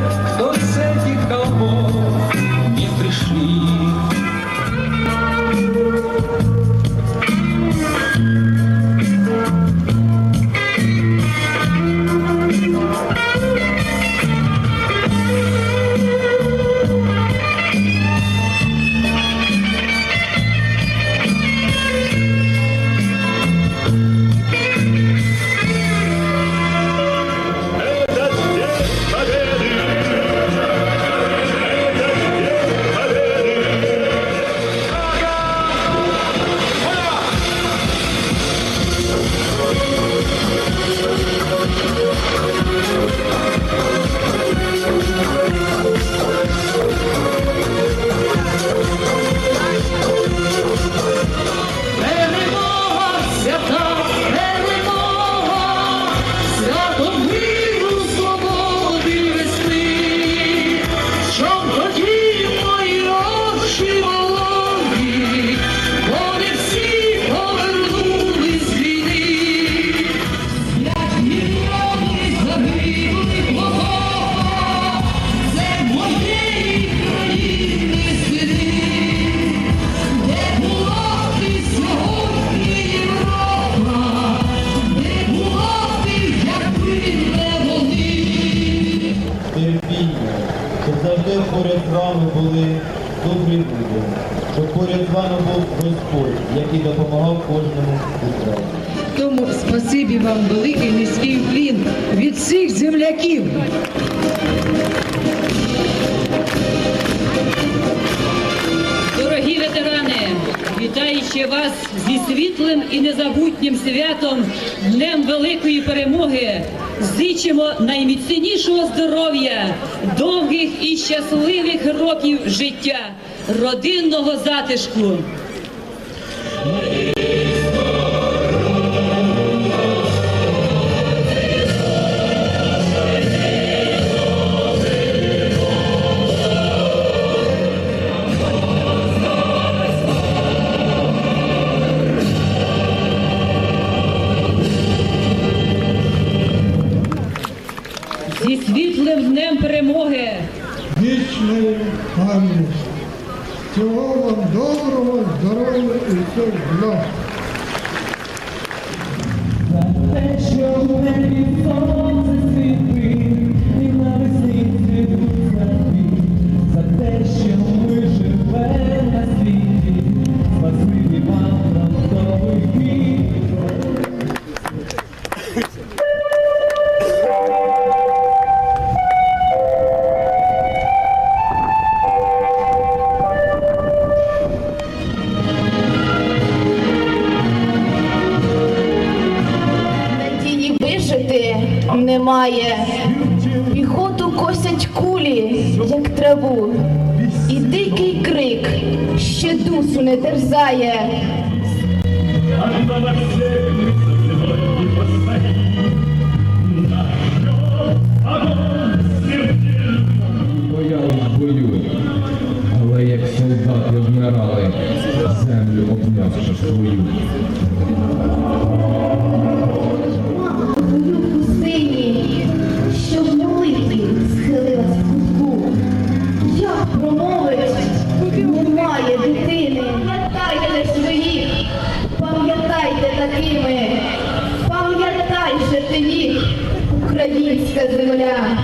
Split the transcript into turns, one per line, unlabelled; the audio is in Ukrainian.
Thank you. Добрі люди, щоб поряд з вами був Господь, який допомагав кожному із.
Тому спасибі вам великий низький вклін від всіх земляків.
Дорогі ветерани, вітаючи вас зі світлим і незабутнім святом, Днем Великої Перемоги, зичимо найміцнішого здоров'я, довгих і щасливих років життя, родинного затишку. Світлим днем перемоги.
вічної пам'яті. Всього вам доброго, здоров'я і всього благ.
Немає. Піхоту косять кулі, як траву, і дикий крик ще душу не терзає.
Але як солдати вмирали, землю обнявши свою.
Їх, українська земля.